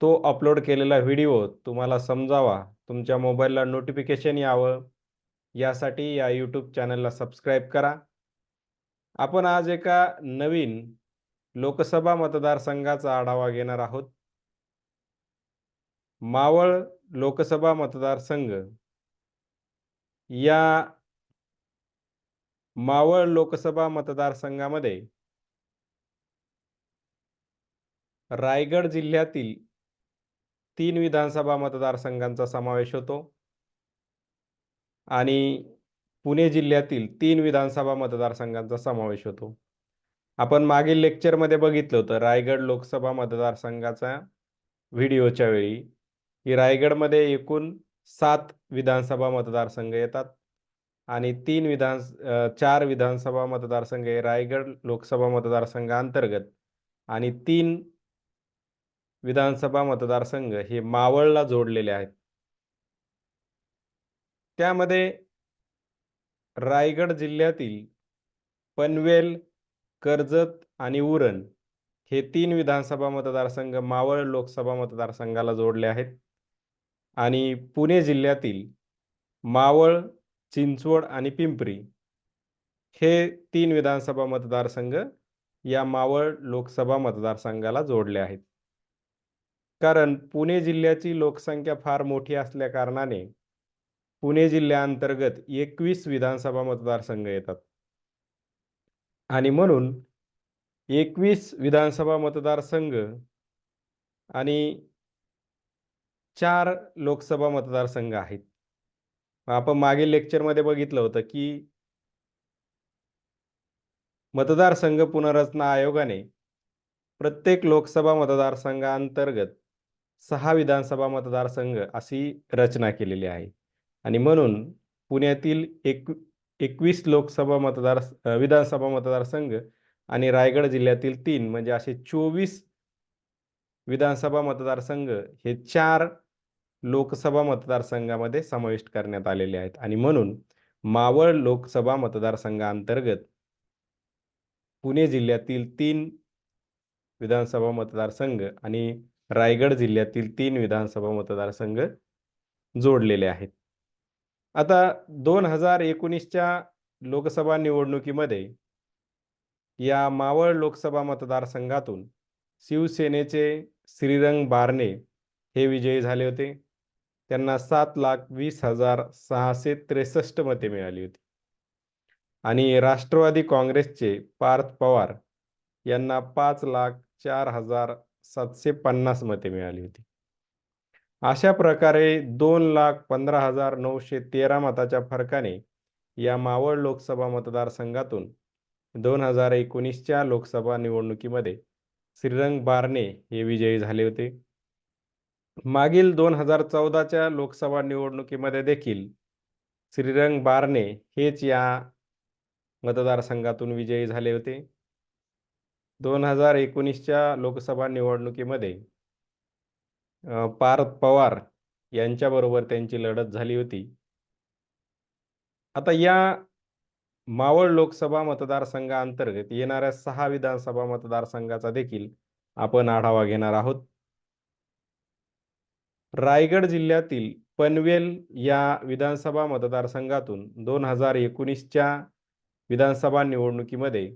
तो अपलोड केलेला व्हिडिओ तुम्हाला समजावा. तुमच्या मोबाईलला नोटिफिकेशन यावं. यासाठी या यूट्यूब चॅनलला सबस्क्राईब करा. आपण आज एका नवीन लोकसभा मतदारसंघाचा आढावा घेणार आहोत. मावळ लोकसभा मतदारसंघ. या मावळ लोकसभा मतदारसंघामध्ये रायगड जिल्ह्यातील तीन विधानसभा मतदारसंघांचा समावेश होतो. आणि पुणे जिल्ह्यातील तीन विधानसभा मतदारसंघांचा समावेश होतो. आपण मागील लेक्चरमध्ये बघितलं होतं रायगड लोकसभा मतदारसंघाचा व्हिडिओच्या वेळी की रायगडमध्ये एकूण सात विधानसभा मतदारसंघ येतात. आणि तीन विधान चार विधानसभा मतदारसंघ हे रायगड लोकसभा मतदारसंघाअंतर्गत आणि तीन विधानसभा मतदारसंघ हे मावळला जोडलेले आहेत. त्यामध्ये रायगड जिल्ह्यातील पनवेल कर्जत आणि उरण हे तीन विधानसभा मतदारसंघ मावळ लोकसभा मतदारसंघाला जोडले आहेत. आणि पुणे जिल्ह्यातील मावळ चिंचवड आणि पिंपरी हे तीन विधानसभा मतदारसंघ या मावळ लोकसभा मतदारसंघाला जोडले आहेत. कारण पुणे जिल्ह्याची लोकसंख्या फार मोठी असल्या कारणाने पुणे जिल्ह्याअंतर्गत एकवीस विधानसभा मतदारसंघ येतात. आणि म्हणून एकवीस विधानसभा मतदारसंघ आणि चार लोकसभा मतदारसंघ आहेत. आपण मागील लेक्चरमध्ये बघितलं होतं की मतदारसंघ पुनर्रचना आयोगाने प्रत्येक लोकसभा मतदारसंघाअंतर्गत सहा विधानसभा मतदारसंघ अशी रचना केलेली आहे. आणि म्हणून पुण्यातील एक एकवीस लोकसभा मतदार विधानसभा मतदारसंघ आणि रायगड जिल्ह्यातील तीन म्हणजे असे चोवीस विधानसभा मतदारसंघ हे चार लोकसभा मतदारसंघामध्ये समाविष्ट करण्यात आलेले आहेत. आणि म्हणून मावळ लोकसभा मतदारसंघाअंतर्गत पुणे जिल्ह्यातील तीन विधानसभा मतदारसंघ आणि रायगड जिल्ह्यातील तीन विधानसभा मतदारसंघ जोडलेले आहेत. आता दोन हजार एकोणीसच्या लोकसभा निवडणुकीमध्ये या मावळ लोकसभा मतदारसंघातून शिवसेनेचे श्रीरंग बारणे हे विजयी झाले होते. त्यांना सात लाख वीस हजार सहाशे त्रेसष्ट मते मिळाली होती. आणि राष्ट्रवादी काँग्रेसचे पार्थ पवार यांना पाच लाख चार हजार सातशे पन्नास मते मिळाली होती. अशा प्रकारे दोन लाख पंधरा हजार नऊशे तेरा मताच्या फरकाने या मावळ लोकसभा मतदारसंघातून दोन हजार एकोणीसच्या लोकसभा निवडणुकीमध्ये श्रीरंग बारणे हे विजयी झाले होते. मागील दोन हजार चौदाच्या लोकसभा निवडणुकीमध्ये देखील श्रीरंग बारणे हेच या मतदारसंघातून विजयी झाले होते. दोन हजार एकोणीसच्या लोकसभा निवडणुकीमध्ये पार्थ पवार यांच्याबरोबर त्यांची लढत झाली होती. आता या मावळ लोकसभा मतदारसंघाअंतर्गत येणाऱ्या सहा विधानसभा मतदारसंघाचा देखील आपण आढावा घेणार आहोत. रायगड जिल्ह्यातील पनवेल या विधानसभा मतदारसंघातून दोन हजार एकोणीसच्या विधानसभा निवडणुकीमध्ये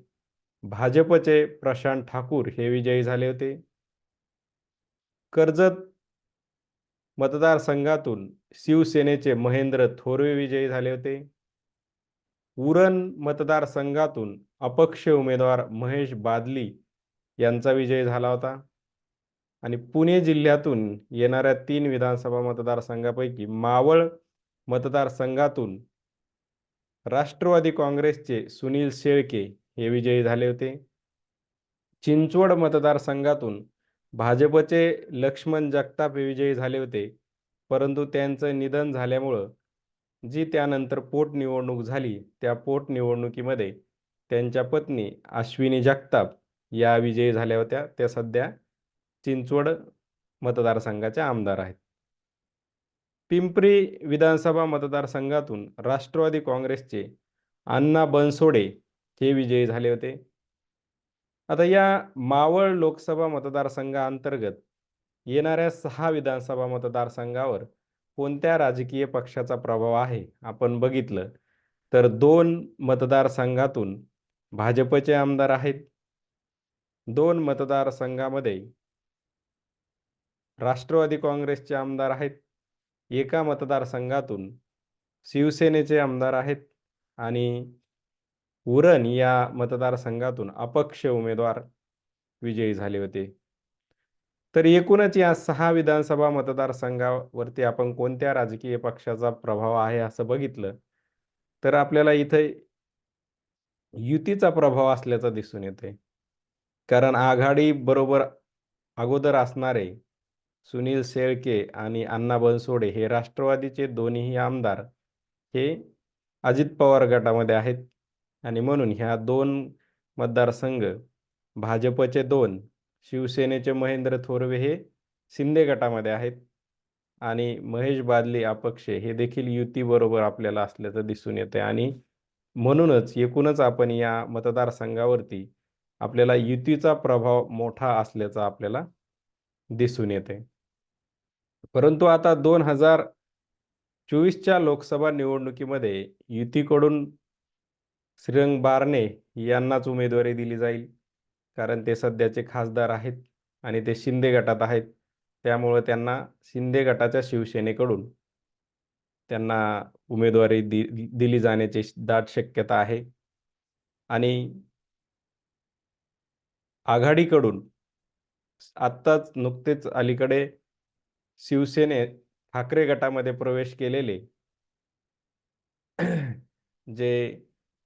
भाजपचे प्रशांत ठाकूर हे विजयी झाले होते. कर्जत मतदारसंघातून शिवसेनेचे महेंद्र थोरवे विजयी झाले होते. उरण मतदारसंघातून अपक्ष उमेदवार महेश बादली यांचा विजय झाला होता. आणि पुणे जिल्ह्यातून येणाऱ्या तीन विधानसभा मतदारसंघापैकी मावळ मतदारसंघातून राष्ट्रवादी काँग्रेसचे सुनील शेळके हे विजयी झाले होते. चिंचवड मतदारसंघातून भाजपचे लक्ष्मण जगताप हे विजयी झाले होते. परंतु त्यांचं निधन झाल्यामुळं जी त्यानंतर पोटनिवडणूक झाली त्या पोटनिवडणुकीमध्ये त्यांच्या पत्नी अश्विनी जगताप या विजयी झाल्या होत्या. त्या सध्या चिंचवड मतदारसंघाच्या आमदार आहेत. पिंपरी विधानसभा मतदारसंघातून राष्ट्रवादी काँग्रेसचे अण्णा बनसोडे हे विजयी झाले होते. आता या मावळ लोकसभा मतदारसंघाअंतर्गत येणाऱ्या सहा विधानसभा मतदारसंघावर कोणत्या राजकीय पक्षाचा प्रभाव आहे? आपण बघितलं तर दोन मतदारसंघातून भाजपचे आमदार आहेत. दोन मतदारसंघामध्ये राष्ट्रवादी काँग्रेसचे आमदार आहेत. एका मतदारसंघातून शिवसेनेचे आमदार आहेत आणि उरण या मतदारसंघातून अपक्ष उमेदवार विजयी झाले होते. तर एकूणच या सहा विधानसभा मतदारसंघावरती आपण कोणत्या राजकीय पक्षाचा प्रभाव आहे असं बघितलं तर आपल्याला इथे युतीचा प्रभाव असल्याचा दिसून येते. कारण आघाडी बरोबर अगोदर असणारे सुनील शेळके आणि अण्णा बनसोडे हे राष्ट्रवादीचे दोन्ही आमदार हे अजित पवार गटामध्ये आहेत. आणि म्हणून ह्या दोन मतदारसंघ भाजपचे दोन शिवसेनेचे महेंद्र थोरवे हे शिंदे गटामध्ये आहेत आणि महेश बादली अपक्ष हे देखील युतीबरोबर आपल्याला असल्याचं दिसून येते आणि म्हणूनच एकूणच आपण या मतदारसंघावरती आपल्याला युतीचा प्रभाव मोठा असल्याचा आपल्याला दिसून येते परंतु आता दोन हजार चोवीसच्या लोकसभा निवडणुकीमध्ये युतीकडून श्रीरंग बारणे यांनाच उमेदवारी दिली जाईल. कारण ते सध्याचे खासदार आहेत आणि ते शिंदे गटात आहेत. त्यामुळं त्यांना शिंदे गटाच्या शिवसेनेकडून त्यांना उमेदवारी दि दिली जाण्याची दाट शक्यता आहे. आणि आघाडीकडून आत्ताच नुकतेच अलीकडे शिवसेने ठाकरे गटामध्ये प्रवेश केलेले जे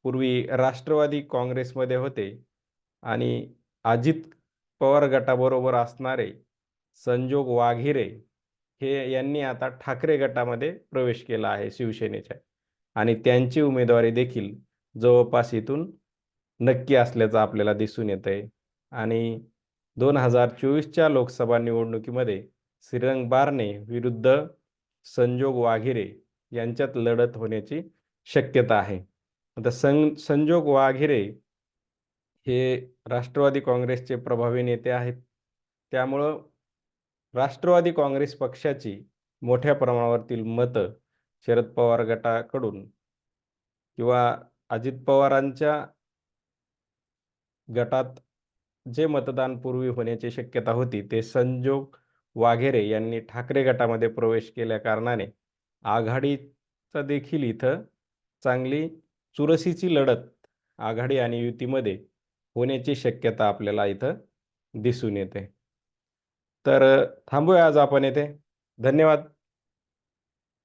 पूर्वी राष्ट्रवादी काँग्रेसमध्ये होते आणि अजित पवार गटाबरोबर असणारे संजोग वाघिरे हे यांनी आता ठाकरे गटामध्ये प्रवेश केला आहे शिवसेनेच्या. आणि त्यांची उमेदवारी देखील जवळपास इथून नक्की असल्याचं आपल्याला दिसून येत आहे आणि दोन हजार चोवीसच्या लोकसभा निवडणुकीमध्ये श्रीरंग बारणे विरुद्ध संजोग वाघिरे यांच्यात लढत होण्याची शक्यता आहे. आता सं संजोग वाघिरे हे राष्ट्रवादी काँग्रेसचे प्रभावी नेते आहेत. त्यामुळं राष्ट्रवादी काँग्रेस पक्षाची मोठ्या प्रमाणावरतील मतं शरद पवार गटाकडून किंवा अजित पवारांच्या गटात जे मतदान पूर्वी होण्याची शक्यता होती ते संजोग वाघेरे यांनी ठाकरे गटामध्ये प्रवेश केल्या कारणाने आघाडीचा देखील इथं चांगली चुरशीची लढत आघाडी आणि युतीमध्ये होण्याची शक्यता आपल्याला इथं दिसून येते. तर थांबूया आज आपण येथे. धन्यवाद.